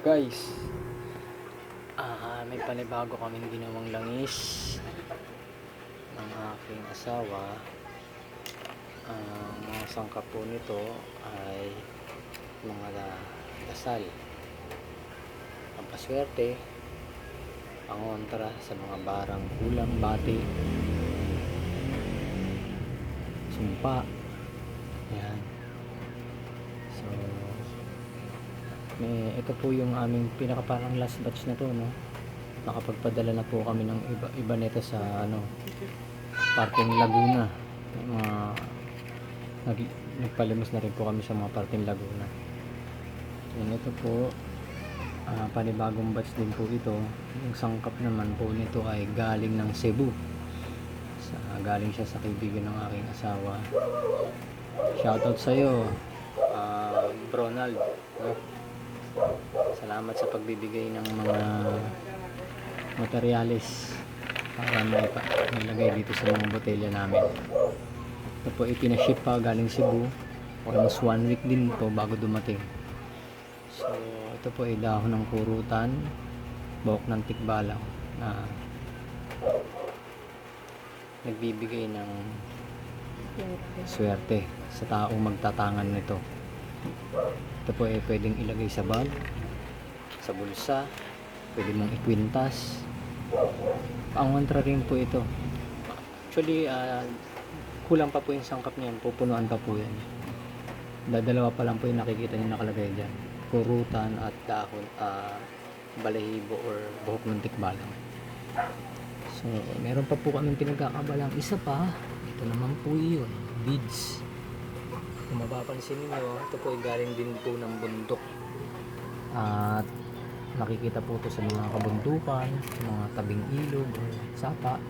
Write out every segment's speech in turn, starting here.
Guys, ah may panibago kaming ginawang langis ng aking asawa. Ang mga sangkap po nito ay mga da- dasal. Pampaswerte, pangontra sa mga barang kulang, bati, sumpa. Yan. So, may ito po yung aming pinaka parang last batch na to no? Nakapagpadala na po kami ng iba, iba nito sa ano parking Laguna. May mga nag, nagpalimos na rin po kami sa mga parking Laguna. Yun ito po ah, panibagong batch din po ito. Yung sangkap naman po nito ay galing ng Cebu. Sa, galing siya sa kaibigan ng aking asawa. Shoutout sa'yo uh, Bronald no? Salamat sa pagbibigay ng mga materyales para may nilagay dito sa mga botelya namin. Ito po ipinaship pa galing Cebu. Almost one week din po bago dumating. So, ito po ay dahon ng kurutan, buhok ng tikbalang na nagbibigay ng swerte sa taong magtatangan nito. Ito po ay pwedeng ilagay sa bag, sa bulsa, pwede mong ikwintas. Pangontra rin po ito. Actually, ah, kulang pa po yung sangkap niyan, pupunuan pa po yan. Dadalawa pa lang po yung nakikita niyo nakalagay dyan. Kurutan at dahon, ah, balahibo or buhok ng tikbalang. So, meron pa po kaming pinagkakabalang isa pa. Ito naman po yun, beads. Kung mapapansin niyo, ito po ay galing din po ng bundok. At nakikita po ito sa mga kabundukan, sa mga tabing ilog, sapa.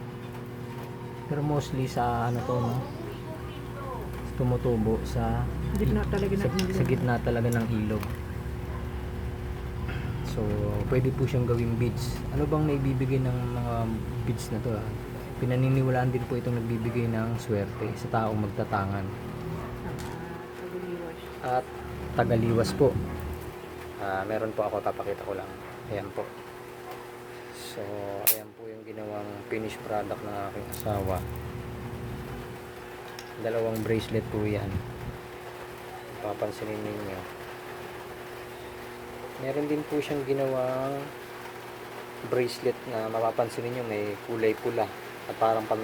Pero mostly sa ano to, no? Tumutubo sa Gitna talaga sa, ng ilog. sa gitna talaga ng ilog. So, pwede po siyang gawing beads. Ano bang naibibigay ng mga beads na to? Ah? Pinaniniwalaan din po itong nagbibigay ng swerte sa taong magtatangan. At tagaliwas po. Ah, meron po ako, papakita ko lang. Ayan po. So, ayan po yung ginawang finished product ng aking asawa. Dalawang bracelet po yan. Papansinin ninyo. Meron din po siyang ginawang bracelet na mapapansin niyo may kulay pula at parang pan,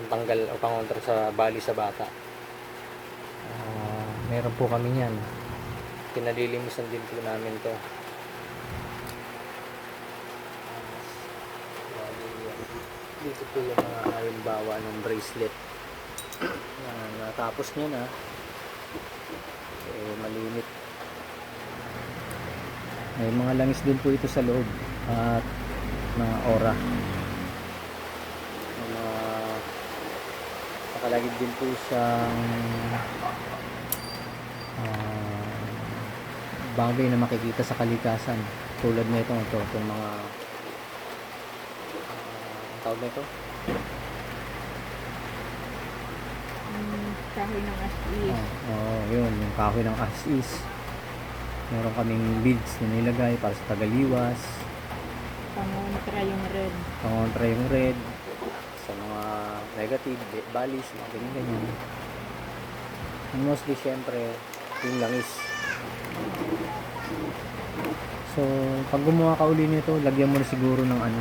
pantanggal o pangontra sa bali sa bata. Meron po kami niyan. Pinalilimisan din po namin to. Yan. Dito po yung mga halimbawa ng bracelet. Yan, natapos niya na. Eh, malimit. May mga langis din po ito sa loob at mga. May mga nakalagid din po siyang ah, bagay na makikita sa kalikasan tulad nito ito itong mga ah, ang tawag nito Mm, kahoy ng as-is. Oo, oh, yun, yung kahoy ng as is. Meron kaming beads na nilagay para sa tagaliwas. Pangontra yung red. Pangontra yung red. Sa mga negative, ba- balis, mga ganyan ganyan. And mostly, syempre, yung langis. So, pag gumawa ka uli nito, lagyan mo na siguro ng ano,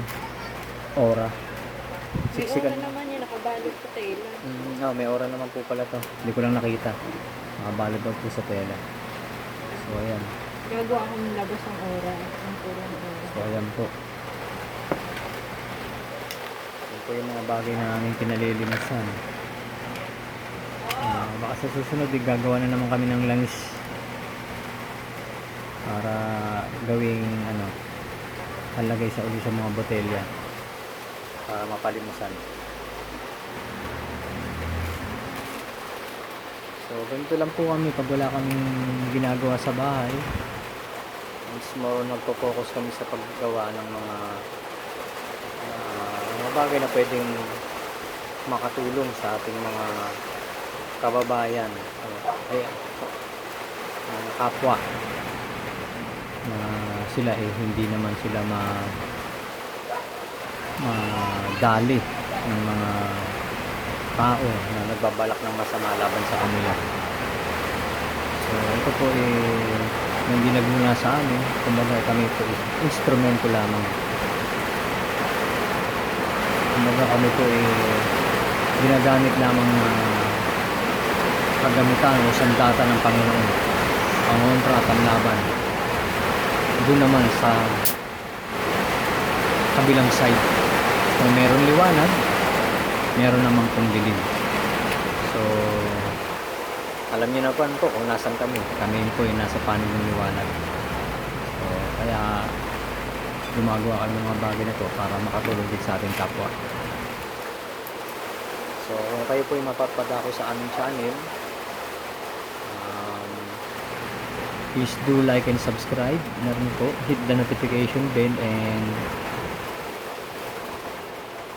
aura. May Siksikan. oras naman yun, nakabalot sa tela. Mm, oh, may aura naman po pala to. Hindi ko lang nakita. Nakabalot daw po sa tela. So, ayan. Gagawa akong labas ng oras. Ang puro ng. So, ayan po. Yan po yung mga bagay na aming pinalilimasan. Ah, baka sa susunod, eh, gagawa na naman kami ng langis. Para gawing, ano, halagay sa uli sa mga botelya. Para mapalimusan. So, ganito lang po kami pag wala kaming ginagawa sa bahay. Mas more nagpo-focus kami sa paggawa ng mga ah, mga bagay na pwedeng makatulong sa ating mga kababayan. Ay, mga kapwa. na sila eh hindi naman sila ma madali ng mga tao na nagbabalak ng masama laban sa kanila. So ito po eh hindi nagmula sa amin. Kumbaga kami po instrumento lamang. Kumbaga kami po eh ginagamit lamang na kagamitan o sandata ng Panginoon. Pangontra, panlaban. Doon naman sa kabilang side. Kung meron liwanag, meron namang pong dilim. So, alam niyo na po po kung nasan kami. Kami po ay nasa panig ng liwanag. So, kaya gumagawa kami ng mga bagay na to para makatulong din sa ating kapwa. So, kung kayo po ay mapapadako sa aming channel, please do like and subscribe na po. Hit the notification bell and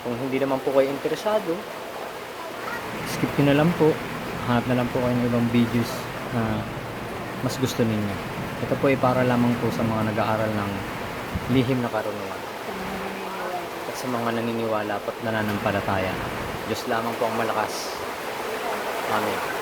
kung hindi naman po kayo interesado, skip nyo na lang po. Hanap na lang po kayo ng ibang videos na mas gusto ninyo. Ito po ay para lamang po sa mga nag-aaral ng lihim na karunungan at sa mga naniniwala at nananampalataya. Diyos lamang po ang malakas. Amen.